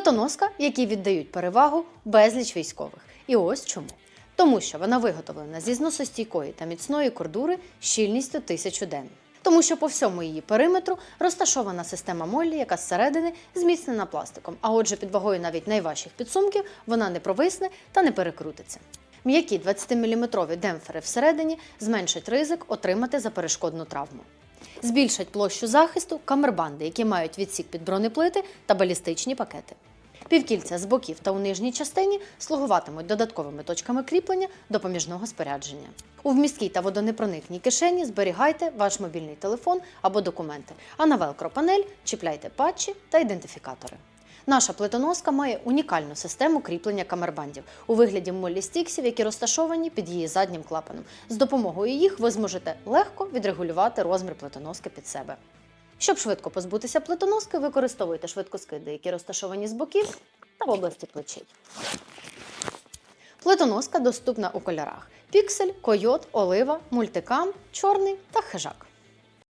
Плитоноска, якій віддають перевагу безліч військових. І ось чому. Тому що вона виготовлена зі зносостійкої та міцної кордури з щільністю 1000 ден. Тому що по всьому її периметру розташована система Моллі, яка зсередини зміцнена пластиком. А отже, під вагою навіть найважчих підсумків вона не провисне та не перекрутиться. М'які 20-мм демпфери всередині зменшать ризик отримати заперешкодну травму. Збільшать площу захисту камербанди, які мають відсік під бронеплити та балістичні пакети. Півкільця з боків та у нижній частині слугуватимуть додатковими точками кріплення допоміжного спорядження. У вмісткій та водонепроникній кишені зберігайте ваш мобільний телефон або документи, а на велкро-панель чіпляйте патчі та ідентифікатори. Наша плитоноска має унікальну систему кріплення камербандів у вигляді моллі стіксів, які розташовані під її заднім клапаном. З допомогою їх ви зможете легко відрегулювати розмір плитоноски під себе. Щоб швидко позбутися плитоноски, використовуйте швидкоскиди, які розташовані з боків та в області плечей. Плитоноска доступна у кольорах: піксель, койот, олива, мультикам, чорний та хижак.